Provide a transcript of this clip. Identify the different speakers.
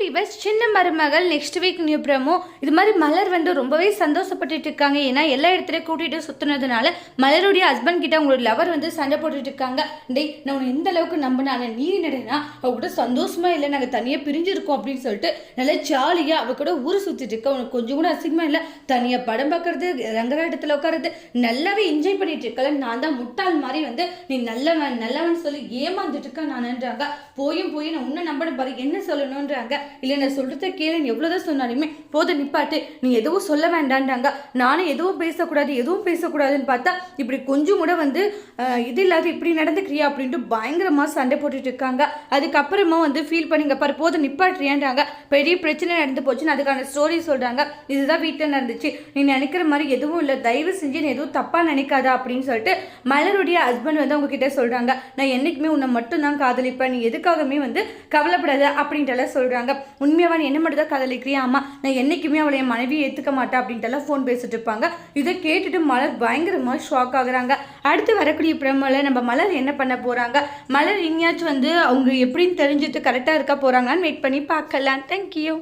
Speaker 1: Viewers சின்ன மருமகள் next week new promo இது மாதிரி மலர் வந்து ரொம்பவே சந்தோஷப்பட்டுட்டு இருக்காங்க. ஏன்னா எல்லா இடத்துலையும் கூட்டிகிட்டு சுற்றுனதுனால மலருடைய ஹஸ்பண்ட் கிட்ட அவங்களோட லவர் வந்து சண்டை போட்டுட்டு இருக்காங்க. டேய் நான் உன்னை எந்த அளவுக்கு நம்பினால நீ என்னடனா அவ கூட சந்தோஷமா இல்லை நாங்கள் தனியாக பிரிஞ்சிருக்கோம் அப்படின்னு சொல்லிட்டு நல்லா ஜாலியாக அவ கூட ஊர் சுற்றிட்டு இருக்க. உனக்கு கொஞ்சம் கூட அசிங்கமாக இல்லை? தனியாக படம் பார்க்கறது ரங்கராட்டத்தில் உட்காருறது நல்லாவே என்ஜாய் பண்ணிட்டு இருக்கல. நான் தான் முட்டாள் மாதிரி வந்து நீ நல்லவன் நல்லவன் சொல்லி ஏமாந்துட்டு இருக்க நான்ன்றாங்க. போயும் போய் நான் உன்னை நம்பணும் பாரு என்ன சொல்லணுன்றாங்க இல்லை நான் சொல்கிறத கேளு நீ எவ்வளோதான் சொன்னாலுமே போதும் நிப்பாட்டு. நீ எதுவும் சொல்ல வேண்டான்றாங்க. நானும் எதுவும் பேசக்கூடாது எதுவும் பேசக்கூடாதுன்னு பார்த்தா இப்படி கொஞ்சம் கூட வந்து இது இல்லாத இப்படி நடந்துக்கிறியா அப்படின்ட்டு பயங்கரமாக சண்டை போட்டுட்டு இருக்காங்க. அதுக்கப்புறமா வந்து ஃபீல் பண்ணிங்க பாரு போதும் நிப்பாட்டுறியான்றாங்க. பெரிய பிரச்சனை நடந்து போச்சுன்னு அதுக்கான ஸ்டோரி சொல்கிறாங்க இதுதான் வீட்டில் நடந்துச்சு. நீ நினைக்கிற மாதிரி எதுவும் இல்லை. தயவு செஞ்சு நீ எதுவும் தப்பாக நினைக்காதா அப்படின்னு சொல்லிட்டு மலருடைய ஹஸ்பண்ட் வந்து அவங்க கிட்ட சொல்கிறாங்க நான் என்றைக்குமே உன்னை மட்டும் தான் காதலிப்பேன். நீ எதுக்காகவுமே வந்து கவலைப்படாத அப்படின்ட்டுலாம் சொல்கிறாங்க உண்மையாவா நீ என்ன மட்டும் தான் காதலிக்கிறியா ஆமாம் நான் என்றைக்குமே அவளை என் மனைவியை ஏற்றுக்க மாட்டேன் அப்படின்ட்டுலாம் ஃபோன் பேசிட்டு இருப்பாங்க. இதை கேட்டுட்டு மலர் பயங்கரமாக ஷாக் ஆகுறாங்க. அடுத்து வரக்கூடிய பிரமல நம்ம மலர் என்ன பண்ண போகிறாங்க மலர் எங்கேயாச்சும் வந்து அவங்க எப்படின்னு தெரிஞ்சுட்டு கரெக்டாக இருக்க போகிறாங்கன்னு வெயிட் பண்ணி பார்க்கலாம். தேங்க்யூ